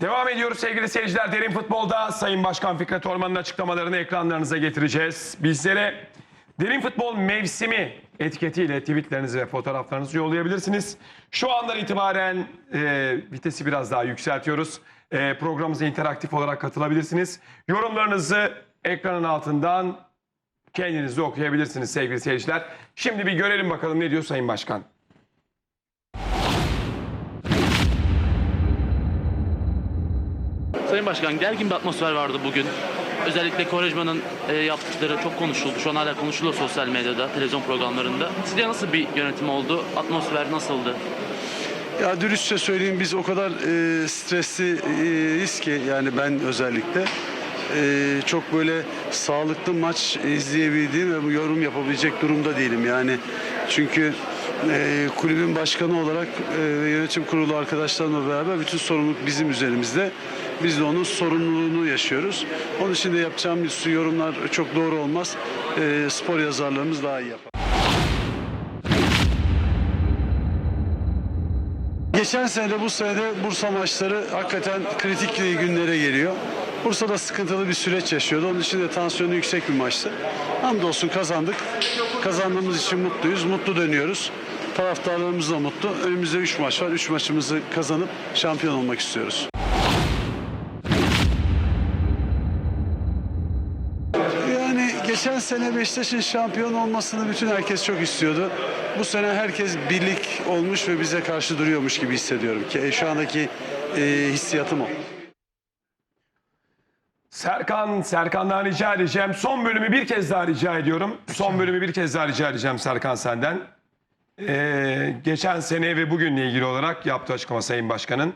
Devam ediyoruz sevgili seyirciler. Derin Futbol'da Sayın Başkan Fikret Orman'ın açıklamalarını ekranlarınıza getireceğiz. Bizlere Derin Futbol mevsimi etiketiyle tweetlerinizi ve fotoğraflarınızı yollayabilirsiniz. Şu andan itibaren e, vitesi biraz daha yükseltiyoruz. E, programımıza interaktif olarak katılabilirsiniz. Yorumlarınızı ekranın altından kendiniz de okuyabilirsiniz sevgili seyirciler. Şimdi bir görelim bakalım ne diyor Sayın Başkan. Sayın Başkan gergin bir atmosfer vardı bugün. Özellikle Korejman'ın e, yaptıkları çok konuşuldu. Şu an hala konuşuluyor sosyal medyada, televizyon programlarında. Sizce nasıl bir yönetim oldu? Atmosfer nasıldı? Ya dürüstçe söyleyeyim biz o kadar e, stresliyiz ki yani ben özellikle e, çok böyle sağlıklı maç izleyebildiğim ve bu yorum yapabilecek durumda değilim yani çünkü e, kulübün başkanı olarak ve yönetim kurulu arkadaşlarımla beraber bütün sorumluluk bizim üzerimizde. Biz de onun sorumluluğunu yaşıyoruz. Onun için de yapacağımız yorumlar çok doğru olmaz. E, spor yazarlarımız daha iyi yapar. Geçen sene de bu sene de Bursa maçları hakikaten kritik günlere geliyor. Bursa'da sıkıntılı bir süreç yaşıyordu. Onun için de tansiyonu yüksek bir maçtı. Hamdolsun kazandık. Kazandığımız için mutluyuz. Mutlu dönüyoruz. Taraftarlarımız da mutlu. Önümüzde 3 maç var. 3 maçımızı kazanıp şampiyon olmak istiyoruz. Geçen sene Beşiktaş'ın şampiyon olmasını bütün herkes çok istiyordu. Bu sene herkes birlik olmuş ve bize karşı duruyormuş gibi hissediyorum ki e, şu andaki e, hissiyatım o. Serkan, Serkan'dan rica edeceğim. Son bölümü bir kez daha rica ediyorum. Son bölümü bir kez daha rica edeceğim Serkan senden. Ee, geçen sene ve bugünle ilgili olarak yaptığı açıklama Sayın Başkan'ın.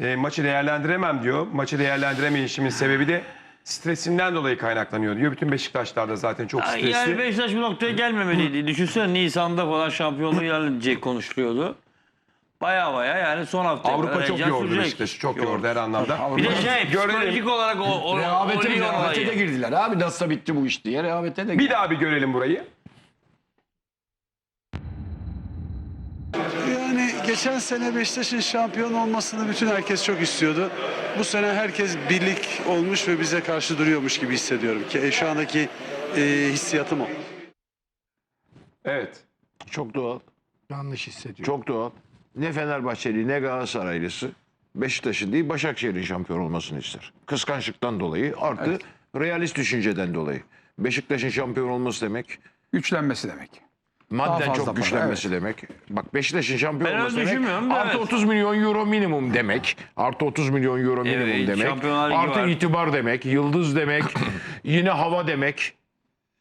Ee, maçı değerlendiremem diyor. Maçı değerlendiremeyişimin sebebi de stresinden dolayı kaynaklanıyor diyor. Bütün Beşiktaşlar da zaten çok stresli. Yani Beşiktaş bu noktaya gelmemeliydi. Düşünsene Nisan'da falan şampiyonluğu ilerlenecek konuşuluyordu. Baya baya yani son hafta Avrupa çok yordu Beşiktaş'ı. Çok yordu her anlamda. Bir de şey Görelim. psikolojik olarak o, o, Rehavete, o rehavete de girdiler abi. Nasıl bitti bu iş diye rehavete de Bir girdiler. daha bir görelim burayı. Geçen sene Beşiktaş'ın şampiyon olmasını bütün herkes çok istiyordu. Bu sene herkes birlik olmuş ve bize karşı duruyormuş gibi hissediyorum ki e, şu andaki e, hissiyatım o. Evet. Çok doğal. Yanlış hissediyor. Çok doğal. Ne Fenerbahçeli ne Galatasaraylısı Beşiktaş'ın değil Başakşehir'in şampiyon olmasını ister. Kıskançlıktan dolayı artı realist düşünceden dolayı. Beşiktaş'ın şampiyon olması demek güçlenmesi demek. Madden fazla çok para, güçlenmesi demek. Bak Beşiktaş'ın şampiyon Ben öyle olması demek düşünmüyorum da artı evet. 30 milyon euro minimum demek. Artı 30 milyon euro minimum Evet, demek. Şampiyonlar Ligi Artı var. itibar demek, yıldız demek, yine hava demek.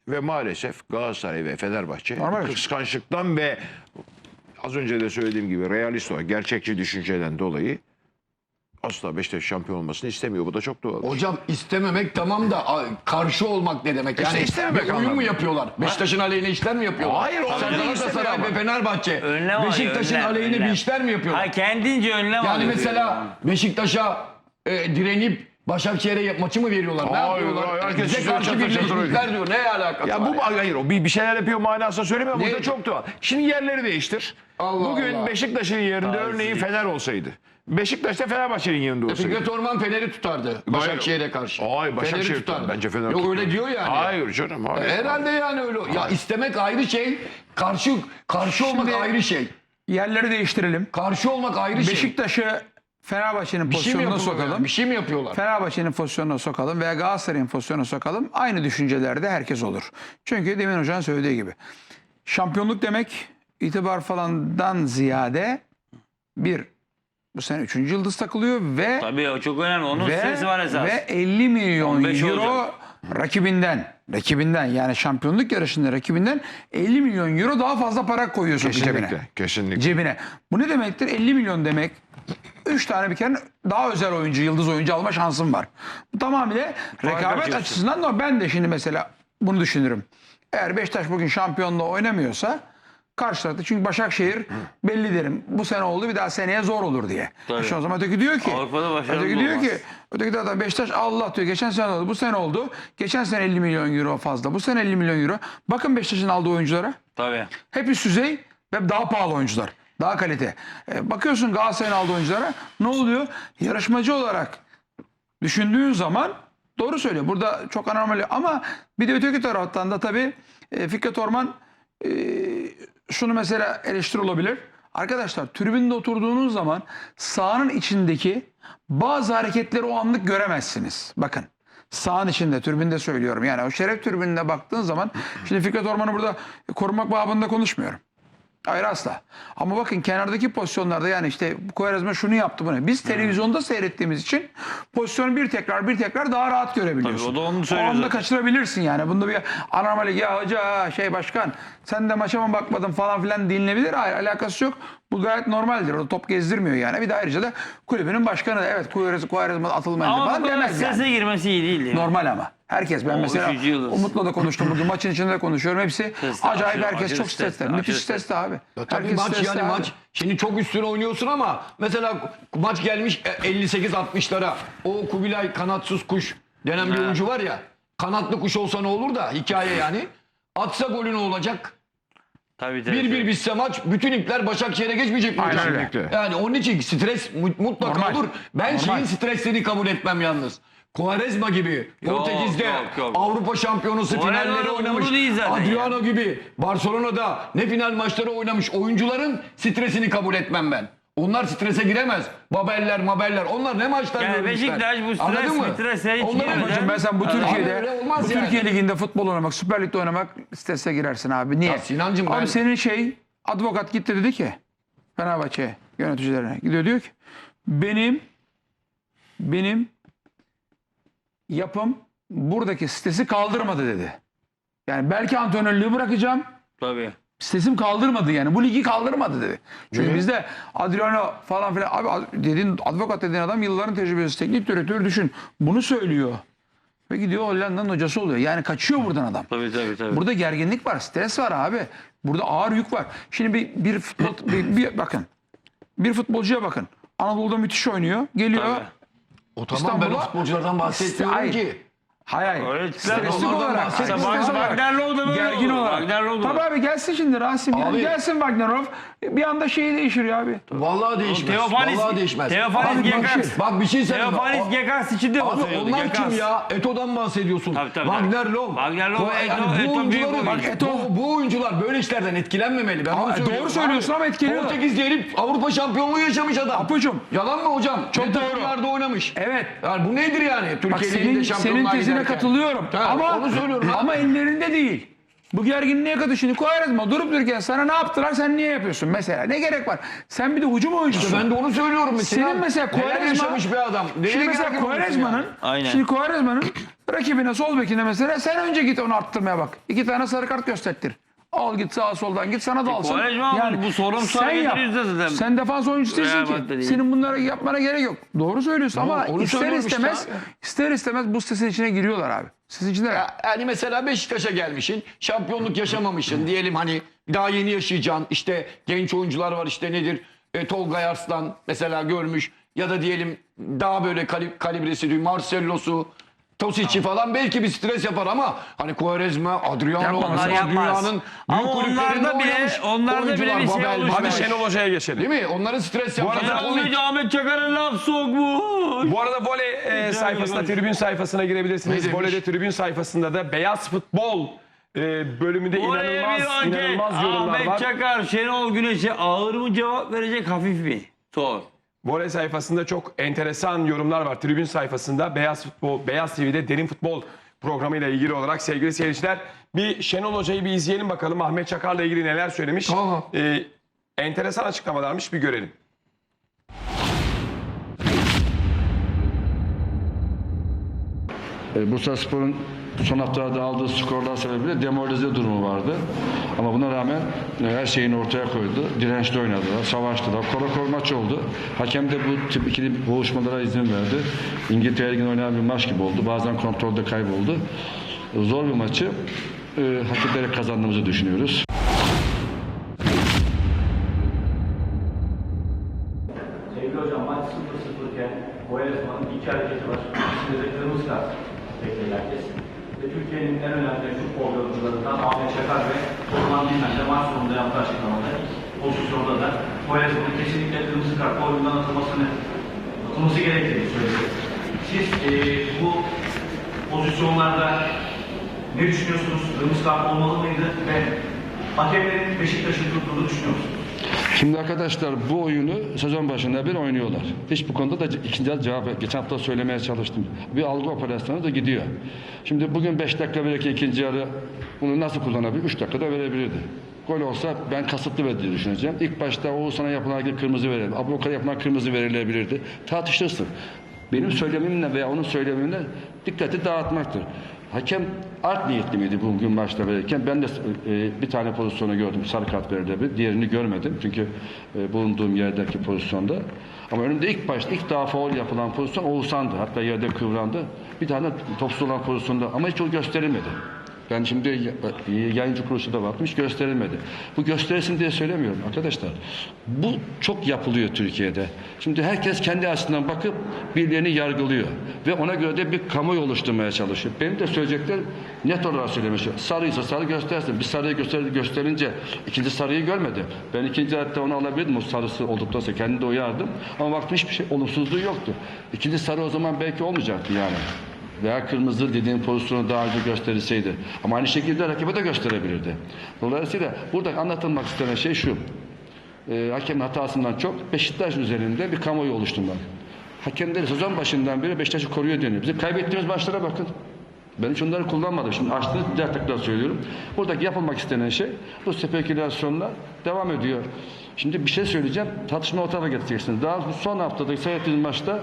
Ve maalesef Galatasaray ve Fenerbahçe Normal. kıskançlıktan ve az önce de söylediğim gibi realist olarak gerçekçi düşünceden dolayı asla Beşiktaş şampiyon olmasını istemiyor. Bu da çok doğal. Hocam istememek tamam da a, karşı olmak ne demek? Yani istememek bir oyun anlamında. mu yapıyorlar? Beşiktaş'ın aleyhine işler mi yapıyorlar? Hayır, o Sen değil Galatasaray istemiyor ve Fenerbahçe Önlem alıyor, Beşiktaş'ın önlem, aleyhine önlem. bir işler mi yapıyorlar? Ha kendince önlem yani alıyor. mesela Beşiktaş'a e, direnip Başakşehir'e maçı mı veriyorlar? Ne Hayır, yapıyorlar? hayır, herkes Bize karşı çatır çatır birleşmişler diyor. Ne alakası Ya var? bu hayır o bir, bir şeyler yapıyor manasında söylemiyorum. Bu Ne? da çok doğal. Şimdi yerleri değiştir. Allah Bugün Allah. Beşiktaş'ın yerinde örneğin Fener olsaydı. Beşiktaş da Fenerbahçe'nin yerinde olsaydı. Fikret Orman Fener'i tutardı Başakşehir'e karşı. Hayır Başakşehir Fener'i tutar. Bence Fener Yok öyle diyor yani. Hayır canım hayır. Herhalde yani öyle. Ya istemek ayrı şey. Karşı karşı olmak Şimdi- ayrı şey. Yerleri değiştirelim. Karşı olmak ayrı şey. Beşiktaş'ı Fenerbahçe'nin bir şey mi pozisyonuna yapıyorlar? sokalım. Bir şey mi yapıyorlar? Fenerbahçe'nin pozisyonuna sokalım veya Galatasaray'ın pozisyonuna sokalım. Aynı düşüncelerde herkes olur. Çünkü demin hocam söylediği gibi. Şampiyonluk demek itibar falandan ziyade bir bu sene 3. yıldız takılıyor ve Tabii o çok önemli. Onun stresi var ve, esas. ve 50 milyon 15 euro olacak. rakibinden rakibinden yani şampiyonluk yarışında rakibinden 50 milyon euro daha fazla para koyuyorsun cebine. Kesinlikle. Kesinlikle. Cebine. Bu ne demektir? 50 milyon demek. 3 tane bir kere daha özel oyuncu, yıldız oyuncu alma şansım var. Bu tamamıyla rekabet açısından da ben de şimdi mesela bunu düşünürüm. Eğer Beşiktaş bugün şampiyonluğa oynamıyorsa karşı tarafta çünkü Başakşehir belli derim. Bu sene oldu bir daha seneye zor olur diye. Tabii. Şu o zaman öteki diyor ki Avrupa'da başarılı öteki diyor olmaz. ki öteki tarafta Beşiktaş Allah diyor geçen sene oldu bu sene oldu. Geçen sene 50 milyon euro fazla. Bu sene 50 milyon euro. Bakın Beşiktaş'ın aldığı oyunculara. Tabii. Hep üst düzey ve daha pahalı oyuncular. Daha kalite. E, bakıyorsun Galatasaray'ın aldığı oyunculara ne oluyor? Yarışmacı olarak düşündüğün zaman doğru söylüyor. Burada çok anormal ama bir de öteki taraftan da tabii e, Fikret Orman e, şunu mesela eleştiri olabilir. Arkadaşlar tribünde oturduğunuz zaman sahanın içindeki bazı hareketleri o anlık göremezsiniz. Bakın sahanın içinde tribünde söylüyorum. Yani o şeref tribününe baktığın zaman şimdi Fikret Orman'ı burada korumak babında konuşmuyorum. Hayır asla. Ama bakın kenardaki pozisyonlarda yani işte Kovarezma şunu yaptı bunu. Biz televizyonda seyrettiğimiz için pozisyonu bir tekrar bir tekrar daha rahat görebiliyorsun. Tabii, o da onu söylüyor anda zaten. kaçırabilirsin yani. Bunda bir anormalik ya hoca şey başkan sen de maça mı bakmadın falan filan dinlenebilir. Hayır alakası yok. Bu gayet normaldir. O top gezdirmiyor yani. Bir de ayrıca da kulübünün başkanı da evet Kovarezma atılmayınca Ama falan demez yani. strese girmesi iyi değil. Yani. Normal ama. Herkes ben O mesela. Umut'la da konuştum bugün maçın içinde de konuşuyorum. Hepsi Stresli, acayip aşırı- herkes aşırı çok stresli, stresli. Müthiş stresli. abi. Ya tabii Herkes maç yani abi. maç. Şimdi çok üstüne oynuyorsun ama mesela maç gelmiş e, 58-60'lara. O Kubilay kanatsız kuş denen bir oyuncu var ya. Kanatlı kuş olsa ne olur da hikaye yani. Atsa golü ne olacak? Tabii tabii. 1-1 bitse maç bütün ipler Başakşehir'e geçmeyecek mi? Aynen öyle. Yani onun için stres mu- mutlaka Normal. olur. Ben Normal. şeyin stresini kabul etmem yalnız. Quaresma gibi Yok, Portekiz'de yok, yok. Avrupa Şampiyonası Quaresma finalleri oynamış. umurlu değil zaten Adriano gibi Barcelona'da ne final maçları oynamış oyuncuların stresini kabul etmem ben. Onlar strese giremez. Babeller, mabeller. Onlar ne maçlar Yani görmüşler. Beşiktaş bu stres, Anladın mı? strese hiç Onların- girmeden- Hocam ben sen bu öyle Türkiye'de olmaz bu yani. Türkiye liginde futbol oynamak, Süper Lig'de oynamak strese girersin abi. Niye? Ya Sinancım abi ben- senin şey advokat gitti dedi ki Fenerbahçe yöneticilerine gidiyor diyor ki benim benim yapım buradaki stresi kaldırmadı dedi. Yani belki antrenörlüğü bırakacağım. Tabii. Sesim kaldırmadı yani. Bu ligi kaldırmadı dedi. Çünkü bizde Adriano falan filan abi dediğin advokat dediğin adam yılların tecrübesi teknik direktör düşün. Bunu söylüyor. Ve gidiyor Hollanda'nın hocası oluyor. Yani kaçıyor buradan adam. Tabii tabii tabii. Burada gerginlik var, stres var abi. Burada ağır yük var. Şimdi bir, bir futbol bir, bir- bakın. Bir futbolcuya bakın. Anadolu'da müthiş oynuyor. Geliyor. Tabii. O tamam ben o İstanbul'a- futbolculardan bahsetmiyorum Hayır. ki. Hayır hayır. Öyle tipler Stresli onlardan olarak. bahsetmiyorum. stres Bak- olarak, Wagnerlov da böyle Gergin oldu. olarak. Tabii abi gelsin şimdi Rasim. ya. Abi- Gelsin Wagnerov. Bir anda şeyi değişir ya abi. Vallahi değişmez. Teofanis- Vallahi değişmez. Teofanis Bak, Gekas. bak, Bak bir şey söyleyeyim. Teofanis O- Gekas için de Abi onlar Gekas. kim ya? Eto'dan bahsediyorsun. Tabii, tabii, Wagner. Love. Wagner Love, Bu- Eto- bu Eto büyük oyuncu. Eto- bu, bu oyuncular böyle işlerden etkilenmemeli. Ben söylüyorum. doğru söylüyorsun Abi, ama etkileniyorlar. Portekizli herif Avrupa şampiyonluğu yaşamış adam. Apocuğum. Yalan mı hocam? Çok doğru. oynamış. Evet. Yani bu nedir yani? Türkiye Bak Ligi'nde senin, şampiyonluğa senin tezine giderken. katılıyorum. Tamam, ama onu söylüyorum. ama ellerinde değil. Bu gerginliğe katı şimdi Quaresma durup dururken sana ne yaptılar sen niye yapıyorsun mesela? Ne gerek var? Sen bir de hücum oyuncusun. Ben de onu söylüyorum mesela. Senin mesela Neler Quaresma yaşamış bir adam. Neye Şimdi mesela gergin olursun Quaresma'nın yani? Aynen. şimdi Quaresma'nın rakibine sol bekine mesela sen önce git onu arttırmaya bak. İki tane sarı kart göstertir. Al git sağa soldan git sana da alsın. Quaresma ama bu hareketleri yüzünden zaten. Sen defans oyuncusu değilsin ki. Değil. Senin bunları yapmana gerek yok. Doğru söylüyorsun ama onu ister istemez abi. ister istemez bu stresin içine giriyorlar abi. Stresin içinde Yani mesela Beşiktaş'a gelmişsin, şampiyonluk yaşamamışsın diyelim hani daha yeni yaşayacaksın. İşte genç oyuncular var işte nedir? E, Tolga Yarslan mesela görmüş ya da diyelim daha böyle kalib kalibresi Marcelo'su, Tosic'i falan belki bir stres yapar ama hani Quaresma, Adriano Yapmaz, yapmaz. dünyanın Ama büyük kulüplerinde onlarda bile- oynamış onlarda bile oyuncular, bir şey Babel, oluşmuş. Hadi. Şenol Hoca'ya geçelim. Değil mi? Onların stres yapması. arada-. Önce Ahmet Çakar'a laf sokmuş. Bu arada voley e, sayfasına, tribün sayfasına girebilirsiniz. Demiş? Voleyde tribün sayfasında da beyaz futbol e, bölümünde Oraya bir inanılmaz anket. inanılmaz yorumlar Ahmet var. Çakar, Şenol Güneş'e ağır mı cevap verecek, hafif mi? Sor. Voley sayfasında çok enteresan yorumlar var. Tribün sayfasında Beyaz Futbol, Beyaz TV'de Derin Futbol programıyla ilgili olarak sevgili seyirciler bir Şenol Hoca'yı bir izleyelim bakalım Ahmet Çakar'la ilgili neler söylemiş. Tamam. E, enteresan açıklamalarmış bir görelim. E, Bursa Spor'un son haftalarda aldığı skorlar sebebiyle demoralize durumu vardı. Ama buna rağmen e, her şeyini ortaya koydu. Dirençli oynadılar, savaştılar. Korakor maç oldu. Hakem de bu tip ikili boğuşmalara izin verdi. İngiltere Ligi'nde oynanan bir maç gibi oldu. Bazen kontrolde kayboldu. Zor bir maçı e, hak ederek kazandığımızı düşünüyoruz. Sevgili hocam maç 0-0 iken Boyazman'ın iki hareketi var. De kırmızı kart bekledi herkes. Ve Türkiye'nin en önemli futbol yorumcularından Ahmet Şakar ve Orman Bilmen de maç sonunda yaptığı açıklamada pozisyonda da Boyazman'ın kesinlikle kırmızı kartla oyundan atılmasını atılması gerektiğini söyledi. Siz e, bu pozisyonlarda ne düşünüyorsunuz? Kırmızı kart olmalı mıydı ve hakemlerin Beşiktaş'ın tuttuğunu düşünüyor musunuz? Şimdi arkadaşlar bu oyunu sezon başında bir oynuyorlar. Hiç bu konuda da ikinci cevap geçen hafta söylemeye çalıştım. Bir algı operasyonu da gidiyor. Şimdi bugün 5 dakika verirken ikinci yarı bunu nasıl kullanabilir? 3 dakikada verebilirdi. Gol olsa ben kasıtlı verdiğini düşüneceğim. İlk başta Oğuzhan'a yapılan gibi kırmızı verelim. Abubakar'a yapılan kırmızı verilebilirdi. Tartışırsın. Benim söylemimle veya onun söylemimle dikkati dağıtmaktır. Hakem art niyetli miydi bugün maçta verirken? Ben de e, bir tane pozisyonu gördüm. Sarı kart verilebilir. Diğerini görmedim. Çünkü e, bulunduğum yerdeki pozisyonda. Ama önümde ilk başta ilk daha faul yapılan pozisyon Oğuzhan'dı. Hatta yerde kıvrandı. Bir tane topsuz olan pozisyonda ama hiç o gösterilmedi. Ben şimdi ya- yayıncı kuruluşu da baktım hiç gösterilmedi. Bu gösterilsin diye söylemiyorum arkadaşlar. Bu çok yapılıyor Türkiye'de. Şimdi herkes kendi açısından bakıp birilerini yargılıyor. Ve ona göre de bir kamuoyu oluşturmaya çalışıyor. Benim de söyleyeceklerim net olarak söylemişim. Sarıysa sarı göstersin. Bir sarıyı göster gösterince ikinci sarıyı görmedim. Ben ikinci hatta onu alabilirdim o sarısı olduktan sonra. Kendi de uyardım. Ama baktım hiçbir şey olumsuzluğu yoktu. İkinci sarı o zaman belki olmayacaktı yani veya kırmızı dediğin pozisyonu daha önce gösterilseydi. Ama aynı şekilde rakibe de gösterebilirdi. Dolayısıyla burada anlatılmak istenen şey şu. E, hakemin hatasından çok Beşiktaş üzerinde bir kamuoyu oluşturmak. Hakemleri sezon başından beri Beşiktaş'ı koruyor deniyor. Bizim kaybettiğimiz maçlara bakın. Ben hiç onları kullanmadım. Şimdi açtığınız tekrar söylüyorum. Buradaki yapılmak istenen şey bu spekülasyonlar devam ediyor. Şimdi bir şey söyleyeceğim. Tartışma o tarafa getireceksiniz. Daha son haftada seyrettiğiniz maçta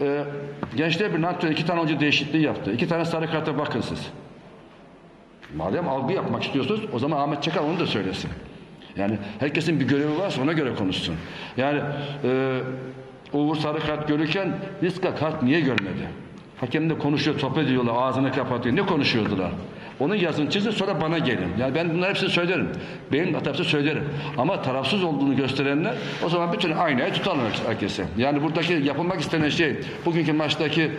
e, Gençler bir antrenör iki tane oyuncu değişikliği yaptı. İki tane sarı karta bakın siz. Madem algı yapmak istiyorsunuz o zaman Ahmet Çakar onu da söylesin. Yani herkesin bir görevi varsa ona göre konuşsun. Yani e, Uğur sarı kart görürken Riska kart niye görmedi? Hakem de konuşuyor, sohbet ediyorlar, ağzını kapatıyor. Ne konuşuyordular? Onun yazın çizin sonra bana gelin. Yani ben bunları hepsini söylerim. Benim hatamsı söylerim. Ama tarafsız olduğunu gösterenler o zaman bütün aynayı tutarlar herkese. Yani buradaki yapılmak istenen şey bugünkü maçtaki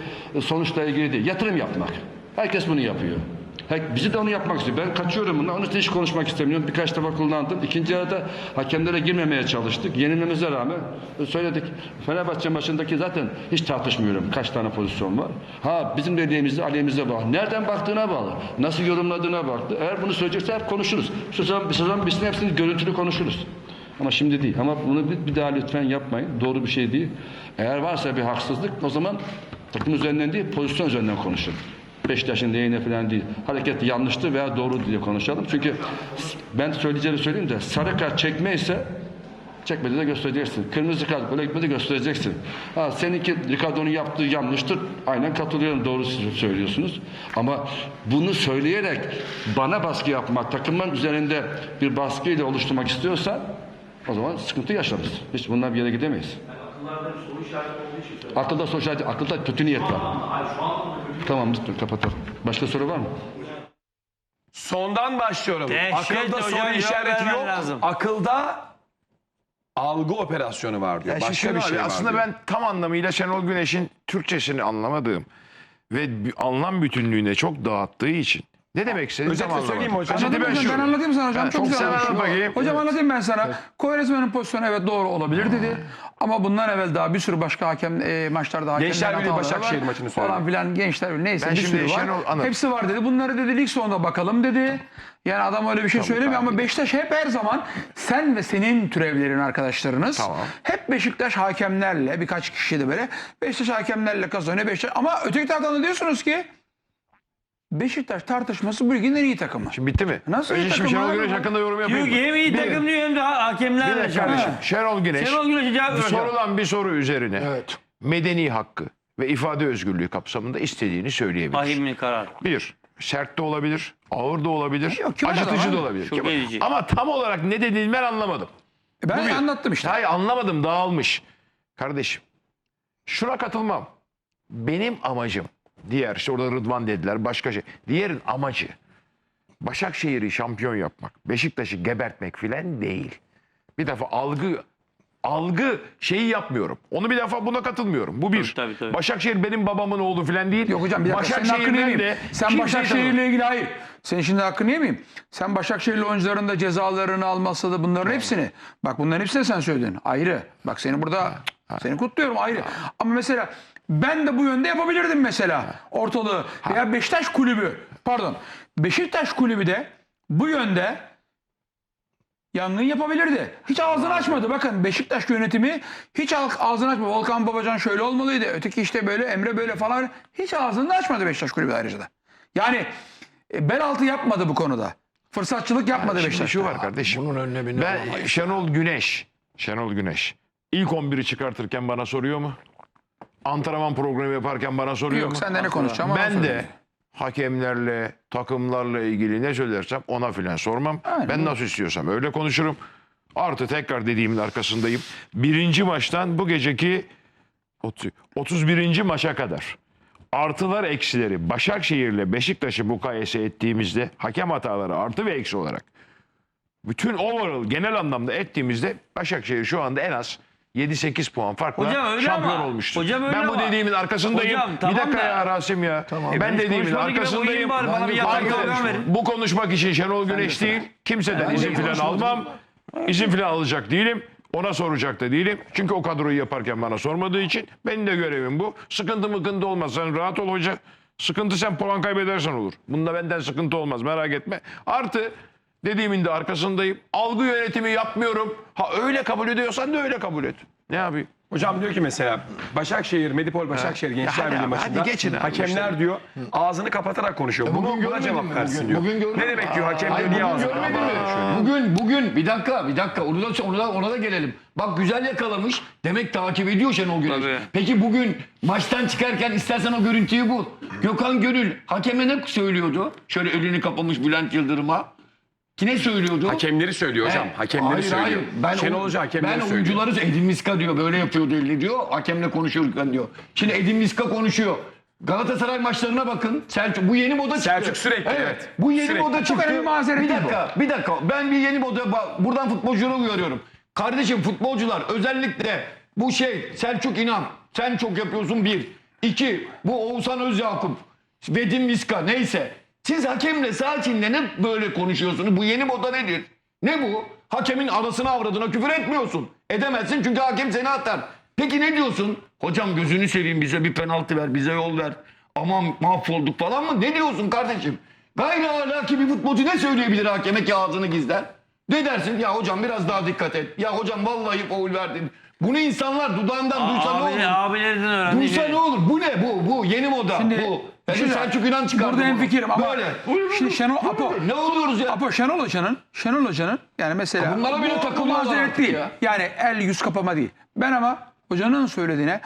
sonuçla ilgili değil. Yatırım yapmak. Herkes bunu yapıyor. Bizi de onu yapmak istiyor. Ben kaçıyorum bundan. Onun için hiç konuşmak istemiyorum. Birkaç defa kullandım. İkinci yarıda hakemlere girmemeye çalıştık. Yenilmemize rağmen söyledik. Fenerbahçe maçındaki zaten hiç tartışmıyorum. Kaç tane pozisyon var. Ha bizim dediğimizde aleyhimize bağlı. Nereden baktığına bağlı. Nasıl yorumladığına baktı. Eğer bunu söyleyecekse hep konuşuruz. Sezon, sezon bitsin hepsini görüntülü konuşuruz. Ama şimdi değil. Ama bunu bir, daha lütfen yapmayın. Doğru bir şey değil. Eğer varsa bir haksızlık o zaman takım üzerinden değil pozisyon üzerinden konuşun. Beşiktaş'ın lehine falan değil. Hareket yanlıştı veya doğru diye konuşalım. Çünkü ben söyleyeceğimi söyleyeyim de sarı kart çekmeyse çekmedi de göstereceksin. Kırmızı kart böyle gitmedi göstereceksin. Ha, seninki Ricardo'nun yaptığı yanlıştır. Aynen katılıyorum doğru söylüyorsunuz. Ama bunu söyleyerek bana baskı yapmak, takımın üzerinde bir baskıyla oluşturmak istiyorsan o zaman sıkıntı yaşarız. Hiç bundan bir yere gidemeyiz. Akıllarda bir soru işareti olduğu için söylüyorum. Akılda soru işareti, akılda kötü niyet var. Hayır şu an Tamam lütfen kapatalım. Başka soru var mı? Sondan başlıyorum. Dehşet Akılda hocam, soru cevap işareti vermen yok. lazım. Akılda algı operasyonu var diyor. Ya şimdi Başka bir şey abi, var Aslında diyor. ben tam anlamıyla Şenol Güneş'in Türkçesini anlamadığım ve anlam bütünlüğüne çok dağıttığı için. Ne demek istediğini Özetle tam söyleyeyim mi hocam? Özeti Anladım ben hocam, şu. ben anlatayım sana hocam. Ha, çok güzel sen anlatmış. anlat bakayım. Hocam anlatayım ben sana. Kovaresman'ın pozisyonu evet doğru olabilir dedi. Ama bundan evvel daha bir sürü başka hakem e, maçlarda hakemler Gençler Birliği hataları Başakşehir var. maçını Falan söyledi. filan gençler Birliği neyse Ben bir şimdi sürü var. Şenol. Hepsi var dedi. Bunları dedi lig sonunda bakalım dedi. Yani adam öyle bir şey söylemiyor ama Beşiktaş hep her zaman sen ve senin türevlerin arkadaşlarınız Tamam. hep Beşiktaş hakemlerle birkaç kişi de böyle Beşiktaş hakemlerle kazanıyor Beşiktaş ama öteki taraftan da diyorsunuz ki Beşiktaş tartışması bu ligin en iyi takımı. Şimdi bitti mi? Nasıl Önce iyi şimdi takım Şenol Güneş hakkında yorum yapayım ki mı? hem iyi takım diyor hem de Bir hakemlerle dakika kardeşim. Şenol Güneş Şenol Güneş'e cevap ver sorulan bir soru üzerine Evet. medeni hakkı ve ifade özgürlüğü kapsamında istediğini söyleyebilir. Vahimli karar. Bir, sert de olabilir, ağır da olabilir, Yok, kibar acıtıcı adam da abi. olabilir. Çok Kibar. edici. Ama tam olarak ne dediğini ben anlamadım. E Ben anlattım işte. Hayır anlamadım dağılmış. Kardeşim şuna katılmam. Benim amacım diğer işte orada Rıdvan dediler başka şey. Diğerin amacı Başakşehir'i şampiyon yapmak. Beşiktaş'ı gebertmek filan değil. Bir defa algı algı şeyi yapmıyorum. Onu bir defa buna katılmıyorum. Bu bir. Tabii, tabii, tabii. Başakşehir benim babamın oğlu falan değil. Yok hocam bir dakika senin hakkını de Sen Başakşehir'le ilgili hayır. Senin şimdi hakkını yemeyeyim. Sen Başakşehirli oyuncuların da cezalarını almazsa da bunların hepsini. Bak bunların hepsini sen söyledin. Ayrı. Bak seni burada seni kutluyorum ayrı. Ama mesela ben de bu yönde yapabilirdim mesela ortalığı. Veya Beşiktaş kulübü pardon. Beşiktaş kulübü de bu yönde yangın yapabilirdi. Hiç ağzını açmadı. Bakın Beşiktaş yönetimi hiç ağ- ağzını açmadı. Volkan Babacan şöyle olmalıydı. Öteki işte böyle Emre böyle falan. Hiç ağzını da açmadı Beşiktaş kulübü ayrıca da. Yani e, bel altı yapmadı bu konuda. Fırsatçılık yapmadı Şimdi Beşiktaş. şu var kardeşim. Bunun önüne bir Ben Şenol Güneş, Şenol Güneş ilk 11'i çıkartırken bana soruyor mu? Antrenman programı yaparken bana soruyor Yok mu? sen de ne konuşacağım ama Ben de hakemlerle, takımlarla ilgili ne söylersem ona filan sormam. Aynen. Ben nasıl istiyorsam öyle konuşurum. Artı tekrar dediğimin arkasındayım. Birinci maçtan bu geceki 30 31. maça kadar artılar eksileri Başakşehir'le Beşiktaş'ı mukayese ettiğimizde hakem hataları artı ve eksi olarak bütün overall genel anlamda ettiğimizde Başakşehir şu anda en az 7-8 puan farkla Hocam öyle şampiyon ama- olmuştur. hocam öyle ben bu ama- dediğimin arkasındayım. Hocam tamam bir dakika da- ya Rasim ya. E, Ben dediğimin arkasındayım. bari, bana bir. Bu konuşmak için Şenol Güneş değil. Kimseden izin falan almam. İzin falan alacak değilim. Ona soracak da değilim. Çünkü o kadroyu yaparken bana sormadığı için benim de görevim bu. Sıkıntı mıkıntı olmaz. Sen rahat ol hoca. Sıkıntı sen puan kaybedersen olur. Bunda benden sıkıntı olmaz merak etme. Artı dediğimin de arkasındayım. Algı yönetimi yapmıyorum. Ha öyle kabul ediyorsan da öyle kabul et. Ne yapayım? Hocam diyor ki mesela Başakşehir, Medipol Başakşehir Gençler hadi Birliği abi, maçında hadi geçin abi hakemler işte. diyor ağzını kapatarak konuşuyor. Bunu, bugün buna cevap mi versin bugün? diyor. Bugün görmedin ne mi? demek diyor hakem Hayır, diyor niye ağzını mi? Bugün bugün bir dakika bir dakika ona da, ona da, ona da gelelim. Bak güzel yakalamış. Demek takip ediyor Şenol Güneş. Tabii. Peki bugün maçtan çıkarken istersen o görüntüyü bul. Gökhan Gönül hakeme ne söylüyordu? Şöyle elini kapamış Bülent Yıldırım'a. Ki ne söylüyordu? Hakemleri söylüyor hocam. He. Hakemleri hayır, söylüyor. Hayır. Ben, Şenol Hoca hakemleri ben söylüyor. oyuncuları Edin Miska diyor böyle yapıyordu elini diyor. Hakemle konuşurken diyor. Şimdi Edin Miska konuşuyor. Galatasaray maçlarına bakın. Selçuk bu yeni moda çıktı. Selçuk sürekli, evet. Bu yeni Sürekli. moda Çok çıktı. önemli mazeret bir değil bu. dakika, bir dakika. Ben bir yeni moda buradan futbolcuları uyarıyorum. Kardeşim futbolcular özellikle bu şey Selçuk İnan sen çok yapıyorsun bir. İki bu Oğuzhan Özyakup Vedim Miska neyse. Siz hakemle sağ içinde ne böyle konuşuyorsunuz? Bu yeni moda nedir? Ne bu? Hakemin arasına avradına küfür etmiyorsun. Edemezsin çünkü hakem seni atar. Peki ne diyorsun? Hocam gözünü seveyim bize bir penaltı ver, bize yol ver. Aman mahvolduk falan mı? Ne diyorsun kardeşim? Gayri ahlaki bir futbolcu ne söyleyebilir hakeme ki ağzını gizler? Ne dersin? Ya hocam biraz daha dikkat et. Ya hocam vallahi faul verdin. Bunu insanlar dudağından duysa ne Abi, olur? abilerinden öğrendiği Duysa ne olur? Bu ne? Bu bu yeni moda. Şimdi- bu. Yani Şimdi- Selçuk İnan çıkardı Burada bunu. hemfikirim ama Böyle. şimdi Şenol Apo Ne oluyoruz ya? Apo Şenol Hoca'nın Şenol Hoca'nın yani mesela Bunlara bile bu- takılıyorlar artık değil. ya. Yani el yüz kapama değil. Ben ama hocanın söylediğine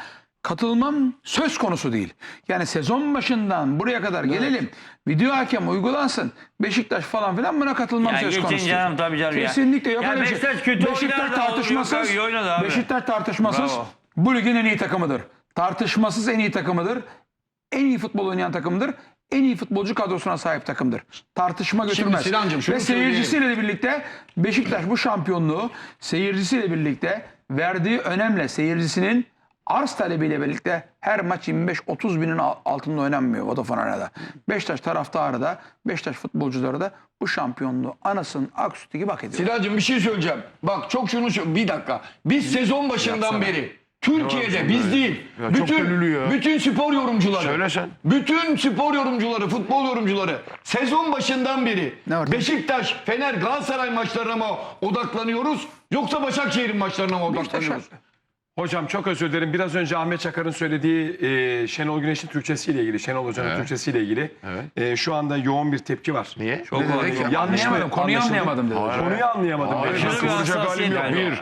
katılmam söz konusu değil. Yani sezon başından buraya kadar gelelim. Video hakem uygulansın. Beşiktaş falan filan buna katılmam Ya söz konusu. canım tabii canım. Kesinlikle yok Ya öyle bir şey. Beşiktaş kötü Beşiktaş tartışmasız. yok. Beşiktaş tartışmasız. Bravo. Bu ligin en iyi takımıdır. Tartışmasız en iyi takımıdır. En iyi futbol oynayan takımdır. En iyi futbolcu kadrosuna sahip takımdır. Tartışma götürmez. Şunu Ve seyircisiyle de birlikte Beşiktaş bu şampiyonluğu seyircisiyle birlikte verdiği önemle seyircisinin arz talebiyle birlikte her maç 25-30 binin al- altında oynanmıyor Vodafone Arena'da. Beşiktaş taraftarı da Beşiktaş futbolcuları da bu şampiyonluğu anasının ak sütü gibi hak ediyor. Sinancığım bir şey söyleyeceğim. Bak çok şunu sö- bir dakika. Biz sezon başından beri Türkiye'de biz değil. Ya çok bütün gönüllü ya. bütün spor yorumcuları. Söyle sen. Bütün spor yorumcuları, futbol yorumcuları sezon başından beri Ne var? Beşiktaş, Fener, Galatasaray maçlarına mı odaklanıyoruz yoksa Başakşehir'in maçlarına mı odaklanıyoruz? Hocam çok özür dilerim. Biraz önce Ahmet Çakar'ın söylediği e, Şenol Güneş'in Türkçesiyle ilgili, Şenol Hoca'nın Evet. Türkçesiyle ilgili Evet. e, şu anda yoğun bir tepki var. Niye? Çok Ne oldu. Yanlış mı? Anlayamadım, konuyu anlayamadım dedi. Konuyu anlayamadım. Hayır, hassasiyet halim yok. Bir,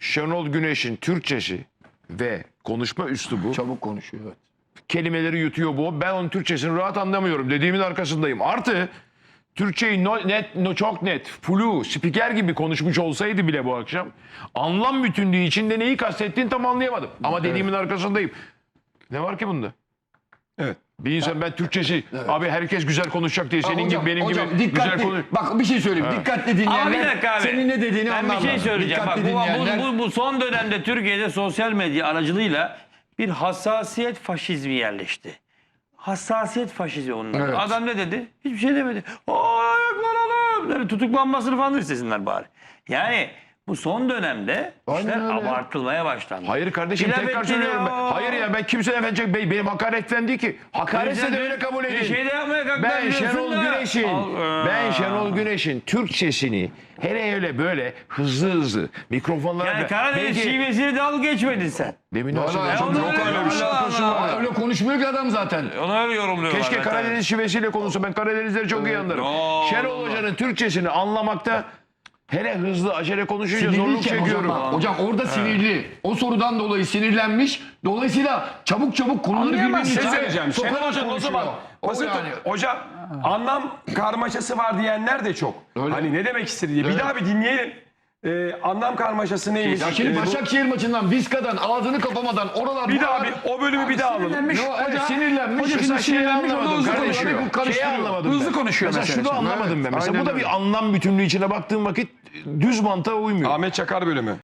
Şenol Güneş'in Türkçesi ve konuşma üslubu Çabuk konuşuyor. Evet. kelimeleri yutuyor bu. Ben onun Türkçesini rahat anlamıyorum. Dediğimin arkasındayım. Artı Türkçeyi no, net, no, çok net, flu, spiker gibi konuşmuş olsaydı bile bu akşam anlam bütünlüğü içinde neyi kastettiğini tam anlayamadım. Ama dediğimin arkasındayım. Ne var ki bunda? Evet. Bir insan ben Türkçesi abi herkes güzel konuşacak diye senin hocam, gibi benim hocam, gibi dikkatli, güzel konuş. Bak bir şey söyleyeyim. Dikkatli dinleyenler dakika abi. senin ne dediğini ben anlarlar. bir şey söyleyeceğim. Bak, Dikkatli dinleyenler- bu, bu, bu son dönemde Türkiye'de sosyal medya aracılığıyla bir hassasiyet faşizmi yerleşti. Hassasiyet faşizmi onun. adı. Evet. Adam ne dedi? Hiçbir şey demedi. Aa, ayaklanalım. Yani tutuklanmasını falan da istesinler bari. Yani bu son dönemde işler öyle. abartılmaya başlandı. Hayır kardeşim Pilav tekrar söylüyorum ben. Hayır ya ben kimseden efendim bey benim hakaretten değil ki. Hakaretse de öyle kabul Bir edin. şey de yapmaya kalktılar Ben biliyorsun Şenol da. Güneş'in Al- ben Şenol Güneş'in Türkçesini hele öyle böyle hızlı hızlı mikrofonlara Yani Karadeniz şivesiyle dalga geçmedin sen. Demin ya, çok onu yok öyle öyle bir şey. var. Aa, Öyle konuşmuyor ki adam zaten. Onu öyle yorumluyorlar. Keşke Karadeniz şivesiyle konuşsa. Ben Karadenizleri çok iyi anlarım. Yo, Şenol Hoca'nın Türkçesini anlamakta hele hızlı acele konuşunca zorluk Sinirliyken çekiyorum. hocam, hocam orada sinirli. O sorudan dolayı sinirlenmiş. Dolayısıyla çabuk çabuk konuları birbirinin Anlayamazsın. Bir şey içine söyleyeceğim. Şenol sokarak Hoca'nın o konuşuyor. zaman O basit yani. hocam anlam karmaşası var diyenler de çok. Öyle. Hani ne demek istedi diye. Bir daha bir dinleyelim. Ee, anlam karmaşası neymiş? Ya şimdi Ee, bu- Başakşehir maçından Vizca'dan ağzını kapamadan oralar bir daha bir o bölümü bir daha alalım. Sinirlenmiş Yo, evet, sinirlenmiş. Hoca Mesela şimdi şeyi sinirlenmiş orada anlamadım hızlı kardeşim. konuşuyor. Bir karıştırıyor. Şeyi anlamadım Hızlı ben. konuşuyor mesela. mesela şunu anlamadım ben. Mesela bu da bir anlam bütünlüğü içine baktığım vakit düz mantığa uymuyor. Ahmet Çakar bölümü.